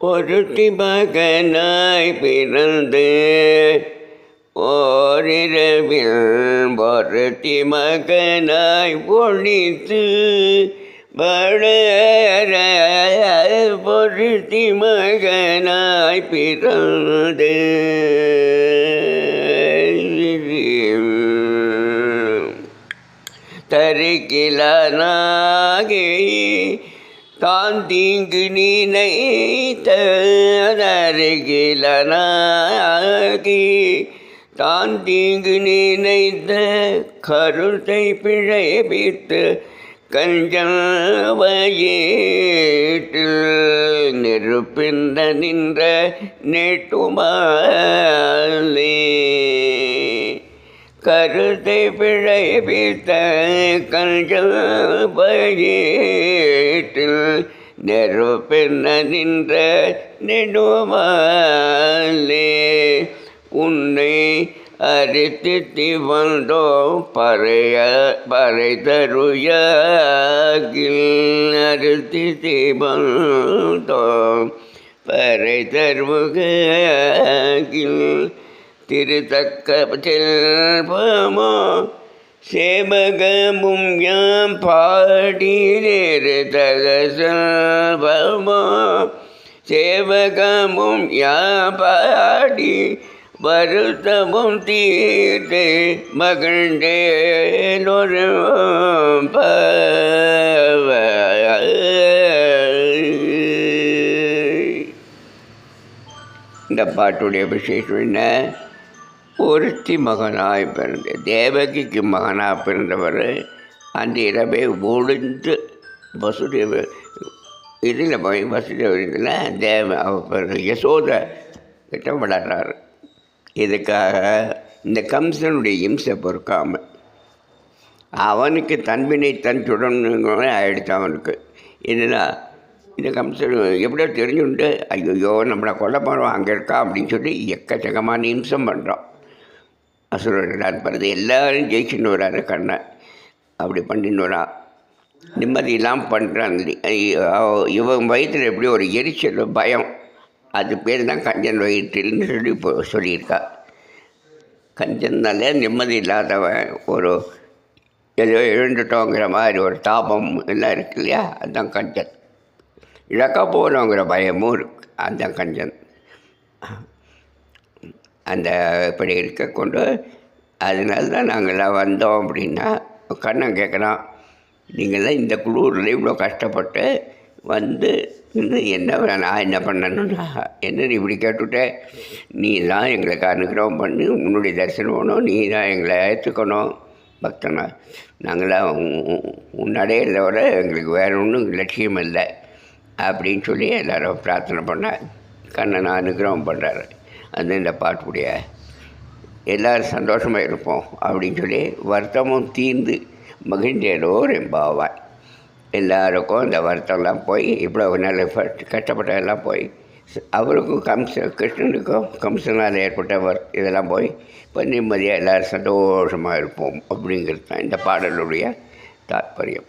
ஒருத்தி மகனாய் பிறந்து ஓரிரவில் ஒருத்தி மகனாய் பொழித்து வளர பொருத்தி மகனாய் பிறந்து தருகிலனாகி தான் தீங்கு நீனைத்தருகிலனாகி தான் தீங்கு நினைத்த கருத்தை பிழைப்பித்து கஞ்சல் நெருப்பிந்த நின்ற நெட்டுமாலே. கருத்தை பிழை பித்த கஞ்சல் பயிற்றில் நெருப்பிந்த நின்ற நெடுமாலே. உன்னை அரித்து வந்தோம் பறைய பறை தருயில் அரித்து வந்தோம் பறை தருகில் திருத்தக்க செல்வமோ சேவகமும் யாம் பாடினேரு தக செல்வமோ சேவகமும் யாம் பாடி வருத்தமும் தீர்த்து மகிழ்ந்தேனொரு இந்த பாட்டுடைய விசேஷம் என்ன? ஒருத்தி மகனாய் பிறந்த தேவகிக்கு மகனாக பிறந்தவர் அந்த இரவை ஒளிந்து வசுதேவ இதில் போய் வசுதேவர் இதில் தேவ அவர் யசோத கிட்ட விளையாடுறாரு இதுக்காக இந்த கம்சனுடைய இம்சை பொறுக்காமல் அவனுக்கு தன்பினை தன் சுடணுங்கிற ஆயிடுச்சு அவனுக்கு. என்னன்னா இந்த கம்சன் எப்படியோ தெரிஞ்சுண்டு ஐயோ நம்மளை கொல்ல போகிறோம் அங்கே இருக்கா அப்படின்னு சொல்லி எக்கச்சக்கமான இம்சம் பண்ணுறான் அசுரன் பிறகு எல்லாரும் ஜெயிச்சுன்னு வராரு கண்ணை. அப்படி பண்ணின்னு வரான் நிம்மதியெல்லாம் பண்ணுறான் இவன் வயிற்றில் எப்படி ஒரு எரிச்சல் பயம். அது பேர் தான் கஞ்சன் வயிற்றில்னு சொல்லி இப்போ சொல்லியிருக்கா. கஞ்சன்னாலே நிம்மதி இல்லாதவன் ஒரு ஏதோ எழுந்துட்டோங்கிற மாதிரி ஒரு தாபம் எல்லாம் இருக்கு இல்லையா? அதுதான் கஞ்சன். இழக்க போகிறோங்கிற பயமும் இருக்கு. அதுதான் கஞ்சன். அந்த இப்படி இருக்க கொண்டு அதனால தான் நாங்கள்லாம் வந்தோம் அப்படின்னா கண்ணன் கேட்குறான் நீங்கள்லாம் இந்த குளூரில் இவ்வளோ கஷ்டப்பட்டு வந்து இன்னும் என்ன நான் என்ன பண்ணணும்னா என்ன நீ இப்படி கேட்டுட்ட நீ தான் எங்களுக்கு அனுகிரகம் பண்ணி உன்னுடைய தரிசனம் பண்ணணும் நீ தான் எங்களை ஏற்றுக்கணும். பக்தனா நாங்களாம் உன்னடைய தவிர எங்களுக்கு வேறு ஒன்றும் லட்சியம் இல்லை. அப்படின்னு சொல்லி எல்லோரும் பிரார்த்தனை பண்ண கண்ணனை அனுகிரகம் பண்ணுறாரு அந்த இந்த பாட்டுடைய எல்லோரும் சந்தோஷமாக இருப்போம் அப்படின்னு சொல்லி வருத்தமும் தீர்ந்து மகிழ்ந்தேடோர் எம்பாவாய் எல்லாருக்கும் இந்த வருத்தம்லாம் போய் இவ்வளோ நல்ல கஷ்டப்பட்டதெல்லாம் போய் அவருக்கும் கம்ச கிருஷ்ணனுக்கும் கம்சனால் ஏற்பட்டவர் இதெல்லாம் போய் இப்போ நிம்மதியாக எல்லோரும் சந்தோஷமாக இருப்போம் அப்படிங்கிறது தான் இந்த பாடலுடைய தாற்பயம்